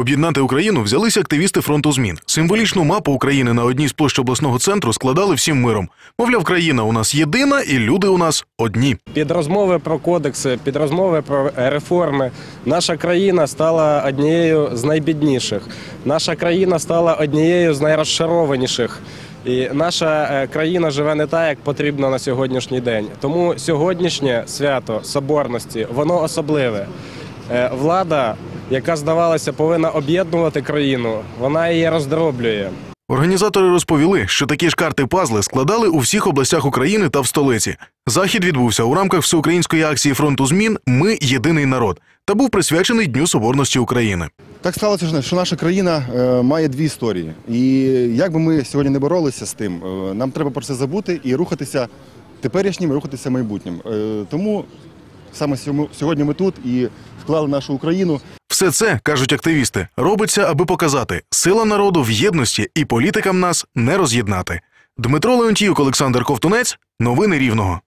Об'єднати Україну взялися активісти фронту змін. Символічну мапу України на одній з площ обласного центру складали всім миром. Мовляв, країна у нас єдина, і люди у нас одні. Під розмови про кодекси, під розмови про реформи, наша країна стала однією з найбідніших. Наша країна стала однією з найрозшарованіших. І наша е, країна живе не так, як потрібно на сьогоднішній день. Тому сьогоднішнє свято соборності воно особливе. Е, Влада, яка здавалося, повинна об'єднувати країну, вона її роздроблює. Організатори розповіли, що такі ж карти пазли складали у всіх областях України та в столиці. Захід відбувся у рамках всеукраїнської акції фронту змін Ми єдиний народ та був присвячений Дню Соборності України. Так сталося, що наша країна е, має дві історії. І як би ми сьогодні не боролися з тим, е, нам треба про це забути і рухатися теперішнім, і рухатися майбутнім. Е, тому саме сьому- сьогодні ми тут і вклали нашу Україну. Все це кажуть активісти, робиться, аби показати сила народу в єдності і політикам нас не роз'єднати. Дмитро Леонтіюк, Олександр Ковтунець. Новини Рівного.